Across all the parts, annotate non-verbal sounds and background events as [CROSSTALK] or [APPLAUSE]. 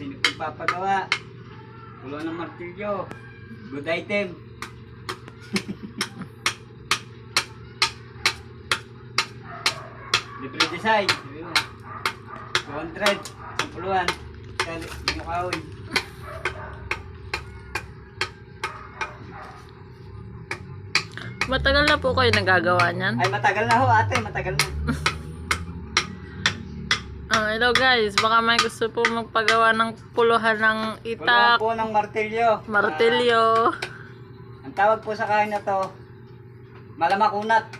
sino pong papagawa. Pulo ng martilyo. Good item. [LAUGHS] Libre design. Sabi mo. 200. Sampuluhan. Kali, hindi mo kahoy. Matagal na po kayo nagagawa niyan. Ay, matagal na ho ate. Matagal na. [LAUGHS] Ah, hello guys, baka may gusto po magpagawa ng puluhan ng Pulo itak, po ng martilyo. martilyo. Ah, ang tawag po sa kain na to, malamakunat. [LAUGHS]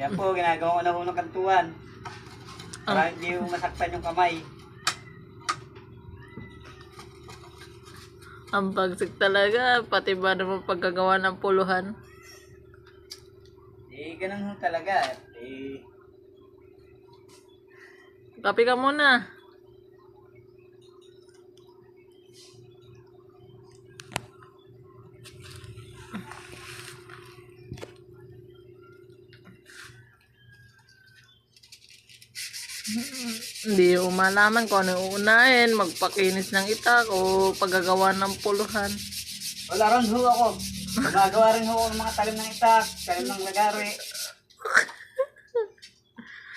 Yan po, ginagawa ko na ho ng kantuan. Para hindi ho masaktan yung kamay. Ang bagsik talaga, pati ba naman paggagawa ng puluhan? Eh, ganun ho talaga. Eh, Kapi ka muna. Hindi ko malaman kung ano yung uunahin, magpakinis ng itak o paggagawa ng puluhan. wala ron ho ako. Gumagawa rin ho ng mga talim ng itak, talim ng lagari.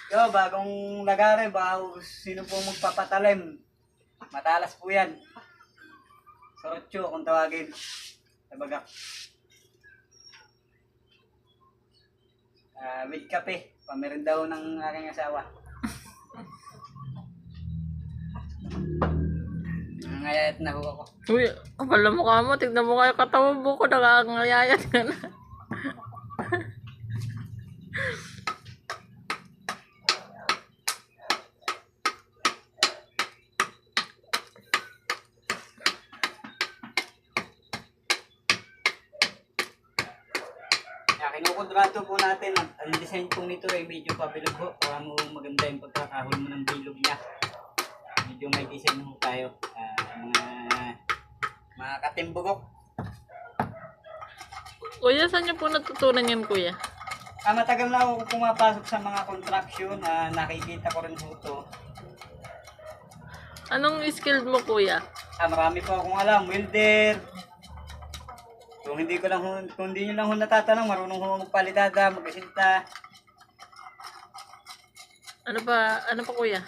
Yo, bagong lagari, bago sino po magpapatalim. Matalas po yan. Sorotyo kung tawagin. Tabaga. Ah, with kape. Pamirinda ho ng aking asawa. Nangayayat na ho ako. Uy, akala mo ka mo, tignan mo kayo katawan mo ko, nakakangayayat ka na. Kinukontrato po natin, ang, ang design po nito ay medyo pabilog po para mo maganda yung pagkakahol mo ng bilog niya. Medyo may design po tayo. Mga katimbugok. Kuya, saan niyo po natutunan yan, kuya? Ah, matagal na ako pumapasok sa mga contraction na nakikita ko rin po ito. Anong skill mo, kuya? Ah, marami po akong alam. Welder. Kung hindi ko lang ho, kung hindi nyo lang ho natatanong, marunong ho magpalitada, magasinta. Ano pa, ano pa, kuya?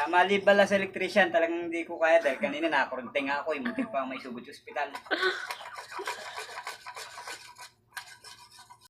Ah, malibala sa electrician, talagang hindi ko kaya dahil kanina nakakurunting ako, eh, muntik pa may subot sa ospital.